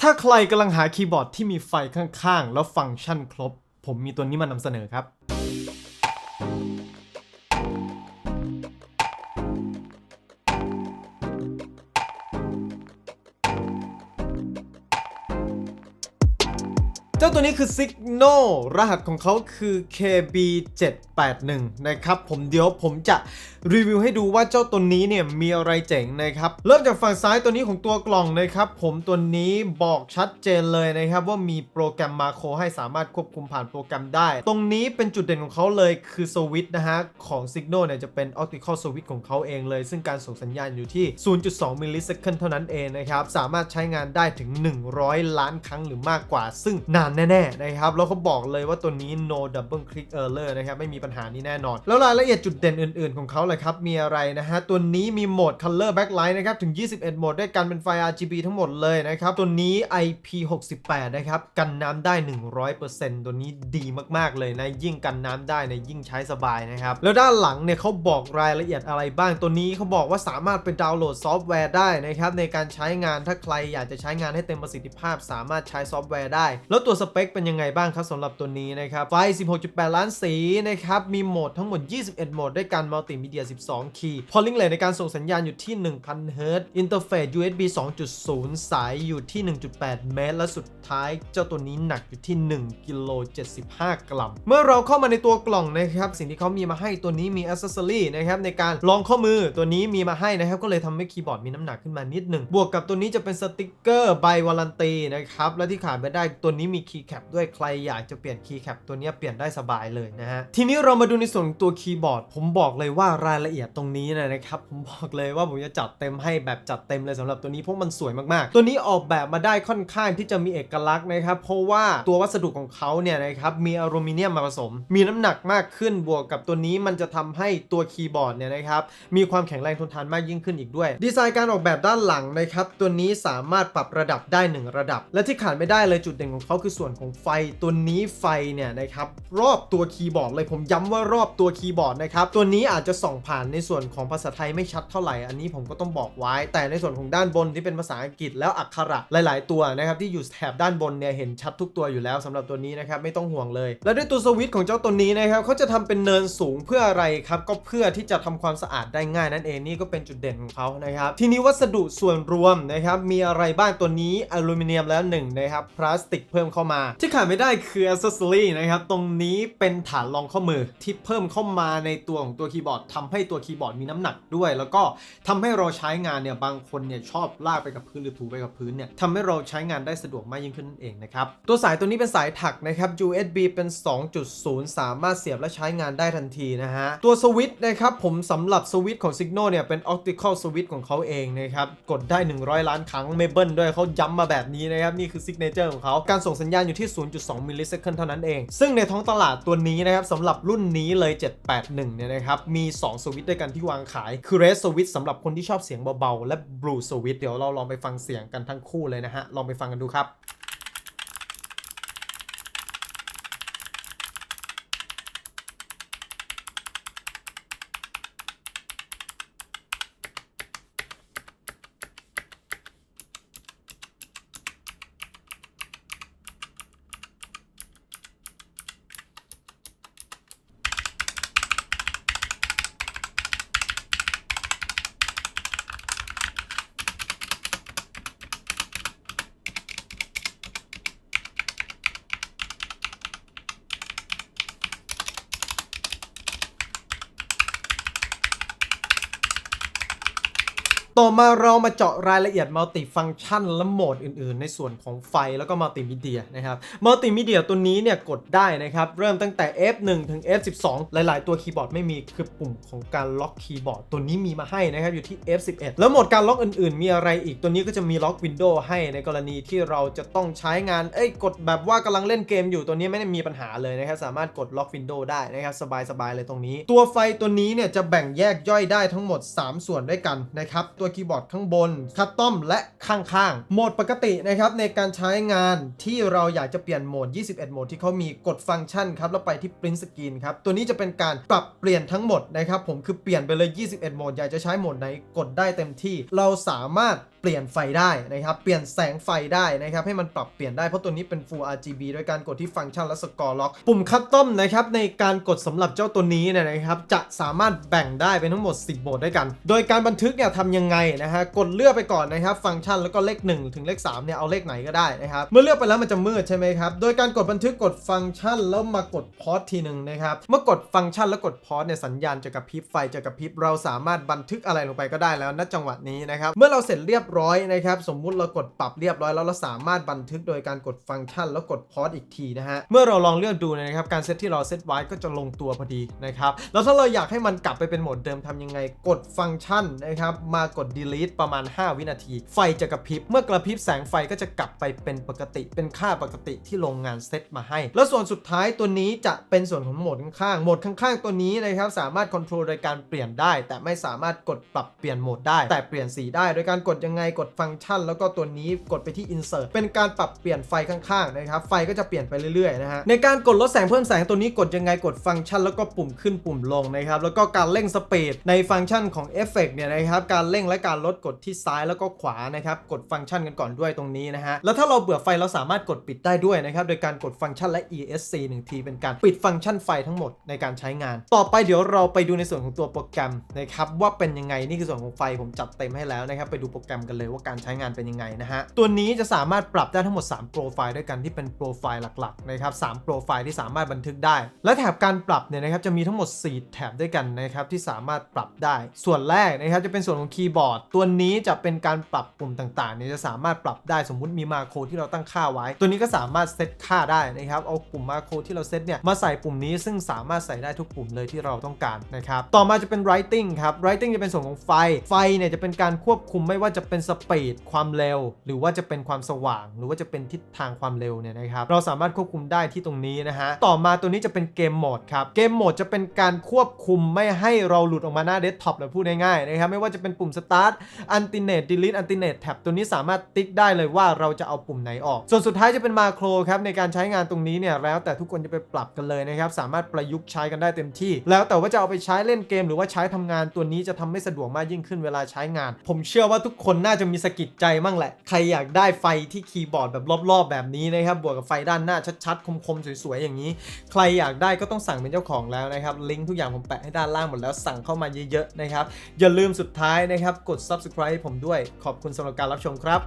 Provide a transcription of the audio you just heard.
ถ้าใครกำลังหาคีย์บอร์ดที่มีไฟข้างๆ แล้วฟังก์ชันครบ ผมมีตัวนี้มานำเสนอครับ เจ้าตัวนี้คือ Signal รหัสของเขาคือ KB781 นะครับ ผมเดี๋ยวผมจะรีวิวให้ดูว่าเจ้าตัวนี้เนี่ยมีอะไรเจ๋งนะครับ เริ่มจากฝั่งซ้ายตัวนี้ของตัวกล่องนะครับ ผมตัวนี้บอกชัดเจนเลยนะครับว่ามีโปรแกรมมาโครให้สามารถควบคุมผ่านโปรแกรมได้ ตรงนี้เป็นจุดเด่นของเขาเลยคือสวิตช์นะฮะของ Signal เนี่ยจะเป็น optical switch ของเขาเองเลย ซึ่งการส่งสัญญาณอยู่ที่ 0.2มิลลิเซคันเท่านั้นเองนะครับ สามารถใช้งานได้ถึง 100 ล้านครั้งหรือมากกว่า ซึ่งนานแน่ๆนะครับแล้วเขาบอกเลยว่าตัวนี้ no double click error นะครับไม่มีปัญหานี้แน่นอน แล้วรายละเอียดจุดเด่นอื่นๆของเขาเลยครับมีอะไรนะฮะตัวนี้มีโหมด color backlight นะครับถึง 21 โหมดด้วยกันเป็นไฟ RGB ทั้งหมดเลยนะครับตัวนี้ IP68 นะครับกันน้ำได้ 100%ตัวนี้ดีมากๆเลยนะยิ่งกันน้ำได้นยยิ่งใช้สบายนะครับแล้วด้านหลังเนี่ยเขาบอกรายละเอียดอะไรบ้าง ตัวนี้เขาบอกว่าสามารถไปดาวน์โหลดซอฟต์แวร์ได้นะครับในการใช้งานถ้าใครอยากจะใช้งานให้เต็มประสิทธิภาพ สามารถใช้ซอฟต์แวร์ได้ แล้วตัวสเปคเป็นยังไงบ้างครับสำหรับตัวนี้นะครับ ไฟ 16.8 ล้านสีนะครับ มีโหมดทั้งหมด 21 โหมดด้วยกันมัลติมีเดีย 12 คีย์พอลิงเลทในการส่งสัญญาณอยู่ที่ 1,000 เฮิรตซ์อินเทอร์เฟซ USB 2.0 สายอยู่ที่ 1.8 เมตร และสุดท้าย เจ้าตัวนี้หนักอยู่ที่1กิโล75 กรัม เมื่อเราเข้ามาในตัวกล่องนะครับ สิ่งที่เขามีมาให้ตัวนี้มีอ c เซสซอรี่นะครับในการรองข้อมือตัวนี้มีมาให้นะครับก็เลยทำให้คีย์บอร์ดมีน้ำหนักขึ้นมานิดหนึ่งบวกกับตัวนี้จะเป็นสติกเกอร์ใบวารันตีนะครับและที่ขาดไม่ได้ตัวนี้มีคีย์แคปด้วยใครอยากจะเปลี่ยนคีย์แคปตัวนี้เปลี่ยนได้สบายเลยนะฮะ ทีนี้เรามาดูในส่วนตัวคีย์บอร์ด ผมบอกเลยว่ารายละเอียดตรงนี้นะครับ ผมบอกเลยว่าผมจะจัดเต็มให้แบบจัดเต็มเลยสำหรับตัวนี้เพราะมันสวยมากๆ ตัวนี้ออกแบบมาได้ค่อนข้างที่จะมีเอกลักษณ์นะครับ เพราะว่าตัววัสดุของเขาเนี่ยนะครับมีอลูมิเนียมมาผสม มีน้ำหนักมากขึ้นบวกกับตัวนี้มันจะทำให้ตัวคีย์บอร์ดเนี่ยนะครับมีความแข็งแรงทนทานมากยิ่งขึ้นอีกด้วย ดีไซน์การออกแบบด้านหลังนะครับตัวนี้สามารถปรับระดับได้ 1 ระดับ และที่ขาดไม่ได้เลยจุดเด่นของเขาคือส่วนของไฟตัวนี้ไฟเนี่ยนะครับรอบตัวคีย์บอร์ดเลยผมย้ำว่ารอบตัวคีย์บอร์ดนะครับตัวนี้อาจจะส่องผ่านในส่วนของภาษาไทยไม่ชัดเท่าไหร่อันนี้ผมก็ต้องบอกไว้ แต่ในส่วนของด้านบนที่เป็นภาษาอังกฤษแล้วอักขระหลาย ๆ ตัวนะครับที่อยู่แถบด้านบนเนี่ยเห็นชัดทุกตัวอยู่แล้วสำหรับตัวนี้นะครับไม่ต้องห่วงเลย และด้วยตัวสวิตช์ของเจ้าตัวนี้นะครับเขาจะทำเป็นเนินสูงเพื่ออะไรครับก็เพื่อที่จะทำความสะอาดได้ง่ายนั่นเองนี่ก็เป็นจุดเด่นของเขานะครับทีนี้วัสดุส่วนรวมนะครับมีอะไรบ้างตัวนี้อลูมิเนียมแล้วหนึ่งนะครับพลาสติกเพิ่มเข้ามา ที่ขาดไม่ได้คืออ c เซสซอรี่นะครับ ตรงนี้เป็นฐานรองข้อมือที่เพิ่มเข้ามาในตัวของตัวคีย์บอร์ดทำให้ตัวคีย์บอร์ดมีน้ำหนักด้วย แล้วก็ทำให้เราใช้งานเนี่ยบางคนเนี่ยชอบลากไปกับพื้นหรือถูไปกับพื้นเนี่ยทำให้เราใช้งานได้สะดวกมากยิ่งขึ้นนั่นเองนะครับตัวสายตัวนี้เป็นสายถักนะครับ USB เป็น 2.0 สามารถเสียบและใช้งานได้ทันทีนะฮะตัวสวิตช์นะครับผมสำหรับสวิตช์ของ Signal เนี่ยเป็น optical switch ของเขาเองนะครับกดได้ 100 ล้านครั้งไม่เบิ้ลด้วยเขาย้ำมาแบบนี้นะครับนี่คือ signature ของเขาการส่งสัญญาณอยู่ที่ 0.2 มิลลิเซคันเท่านั้นเอง ซึ่งในท้องตลาดตัวนี้นะครับสำหรับรุ่นนี้เลย 781 เนี่ยนะครับ มี 2 สวิตช์ด้วยกันที่วางขาย คือ red switch สำหรับคนที่ชอบเสียงเบาๆ และ blue switch เดี๋ยวเราลองไปฟังเสียงกันทั้งคู่เลยนะฮะ ลองไปฟังกันดูครับ ต่อมาเรามาเจาะรายละเอียดมัลติฟังชันและโหมดอื่นๆ ในส่วนของไฟแล้วก็มัลติมีเดียนะครับมัลติมีเดียตัวนี้เนี่ยกดได้นะครับ เริ่มตั้งแต่ F1 ถึง F12 หลายๆ ตัวคีย์บอร์ดไม่มีคือปุ่มของการล็อกคีย์บอร์ดตัวนี้มีมาให้นะครับอยู่ที่ F11 แล้วโหมดการล็อกอื่นๆ มีอะไรอีกตัวนี้ก็จะมีล็อกวินโดว์ให้ในกรณีที่เราจะต้องใช้งานเอ้ยกดแบบว่ากำลังเล่นเกมอยู่ตัวนี้ไม่ได้มีปัญหาเลยนะครับสามารถกดล็อกวินโดว์ได้นะครับสบายๆเลยตรงนี้ ตัวไฟตัวนี้เนี่ยจะแบ่งแยกย่อยได้ทั้งหมด 3 ส่วนด้วยกันนะครับตัวคีย์บอร์ดข้างบน คัตตอมและข้างๆ โหมดปกตินะครับในการใช้งานที่เราอยากจะเปลี่ยนโหมด 21 โหมดที่เขามีกดฟังก์ชันครับแล้วไปที่ print screen ครับ ตัวนี้จะเป็นการปรับเปลี่ยนทั้งหมดนะครับผมคือเปลี่ยนไปเลย 21 โหมด อยากจะใช้โหมดไหนกดได้เต็มที่ เราสามารถเปลี่ยนไฟได้นะครับ เปลี่ยนแสงไฟได้นะครับ ให้มันปรับเปลี่ยนได้ เพราะตัวนี้เป็น Full RGB โดยการกดที่ฟังก์ชันและสกอร์ล็อก ปุ่มคัตตอมนะครับในการกดสำหรับเจ้าตัวนี้เนี่ยนะครับ จะสามารถแบ่งได้เป็นทั้งหมด 10 โหมดด้วยกัน โดยการบันทึกเนี่ยทำยังไงนะฮะ กดเลือกไปก่อนนะครับ ฟังก์ชันแล้วก็เลข 1 ถึงเลข3เนี่ยเอาเลขไหนก็ได้นะครับ เมื่อเลือกไปแล้วมันจะมืดใช่ไหมครับ โดยการกดบันทึกกดฟังก์ชันแล้วมากดพอสทีหนึ่งนะครับ เมื่อกดฟังก์ชันแล้วกดพอสเนี่ยสัญญาณจะกระพริบไฟจะกระพริบเราสามารถบันทึกอะไรลงไปก็ได้แล้วณจังหวะนี้นะครับ เมื่อเราเสร็จเรียบร้อยนะครับ สมมุติเรากดปรับเรียบร้อยแล้วเราสามารถบันทึกโดยการกดฟังก์ชันแล้วกดพอสอีกทีนะฮะ เมื่อเราลองเลือกดูนะครับ การเซตที่เราเซตไว้ก็จะลงตัวพอดีนะครับ แล้วถ้าเราอยากให้มันกลับไปเป็นโหมดเดิมทำยังไง กดฟังก์ชันนะครับ มากดด delete ประมาณ 5 วินาที ไฟจะกระพริบ เมื่อกระพริบแสงไฟก็จะกลับไปเป็นปกติ เป็นค่าปกติที่โรงงานเซตมาให้ แล้วส่วนสุดท้ายตัวนี้จะเป็นส่วนของโหมดข้างๆ โหมดข้างๆ ตัวนี้นะครับสามารถควบคุมโดยการเปลี่ยนได้ แต่ไม่สามารถกดปรับเปลี่ยนโหมดได้ แต่เปลี่ยนสีได้ โดยการกดยังไงกดฟังก์ชัน แล้วก็ตัวนี้กดไปที่ insert เป็นการปรับเปลี่ยนไฟข้างๆนะครับไฟก็จะเปลี่ยนไปเรื่อยๆนะฮะในการกดลดแสงเพิ่มแสงตัวนี้กดยังไงกดฟังก์ชัน แล้วก็ปุ่มขึ้นปุ่มลงนะครับแล้วก็การเร่งสปีดในฟังก์ชันของเอฟเฟกต์เนี่ยนะครับการเร่งและการลดกดที่ซ้ายแล้วก็ขวานะครับกดฟังก์ชันกันก่อนด้วยตรงนี้นะฮะแล้วถ้าเราเบื่อไฟเราสามารถกดปิดได้ด้วยนะครับโดยการกดฟังก์ชันและ ESC 1ทีเป็นการปิดฟังก์ชันไฟทั้งหมดในการใช้งาน ต่อไปเดี๋ยวเราไปดูในส่วนของตัวโปรแกรมนะครับว่าเป็นยังไงนี่คือส่วนของไฟผมจัดเต็มให้แล้วนะครับไปดูโปรแกรมกันเลยว่าการใช้งานเป็นยังไงนะฮะตัวนี้จะสามารถปรับได้ทั้งหมด 3 โปรไฟล์ด้วยกันที่เป็นโปรไฟล์หลักๆนะครับ3โปรไฟล์ที่สามารถบันทึกได้ และแถบการปรับเนี่ยนะครับจะมีทั้งหมด 4 แถบด้วยกันนะครับที่สามารถปรับได้ ส่วนแรกนะครับจะเป็นส่วนของคีย์บอร์ด ตัวนี้จะเป็นการปรับปุ่มต่างๆเนี่ยจะสามารถปรับได้สมมุติมีมาโครที่เราตั้งค่าไว้ ตัวนี้ก็สามารถเซตค่าได้นะครับเอาปุ่มมาโครที่เราเซตเนี่ยมาใส่ปุ่มนี้ซึ่งสามารถใส่ได้ทุกปุ่มเลยที่เราต้องการนะครับต่อมาจะเป็น writing ครับ writing จะเป็นส่วนของไฟไฟเนี่ยจะเป็นการควบคุมไม่ว่าจะเป็นสปีดความเร็ว หรือว่าจะเป็นความสว่าง หรือว่าจะเป็นทิศทางความเร็วเนี่ยนะครับเราสามารถควบคุมได้ที่ตรงนี้นะฮะต่อมาตัวนี้จะเป็นเกมโหมดครับเกมโหมดจะเป็นการควบคุมไม่ให้เราหลุดออกมาหน้าเดสก์ท็อปเลยพูดง่ายๆนะครับไม่ว่าจะเป็นปุ่ม start alternate delete alternate tab ตัวนี้สามารถติ๊กได้เลยว่าเราจะเอาปุ่มไหนออก ส่วนสุดท้ายจะเป็นมาโครครับในการใช้งานตรงนี้เนี่ยแล้วแต่ทุกคนจะไปปรับกันเลยนะครับสามารถประยุกต์ใช้กันได้เต็มที่ แล้วแต่ว่าจะเอาไปใช้เล่นเกม หรือว่าใช้ทำงานตัวนี้จะทำให้สะดวกมากยิ่งขึ้นเวลาใช้งาน ผมเชื่อว่าทุกคนน่าจะมีสกิดใจมั่งแหละ ใครอยากได้ไฟที่คีย์บอร์ดแบบรอบๆ แบบนี้นะครับบวกกับไฟด้านหน้าชัดๆ คมๆ สวยๆ อย่างนี้ ใครอยากได้ก็ต้องสั่งเป็นเจ้าของแล้วนะครับลิงก์ทุกอย่างผมแปะให้ด้านล่างหมดแล้วสั่งเข้ามาเยอะๆนะครับอย่าลืมสุดท้ายนะครับกด subscribe ให้ผมด้วยขอบคุณสำหรับการรับชมครับ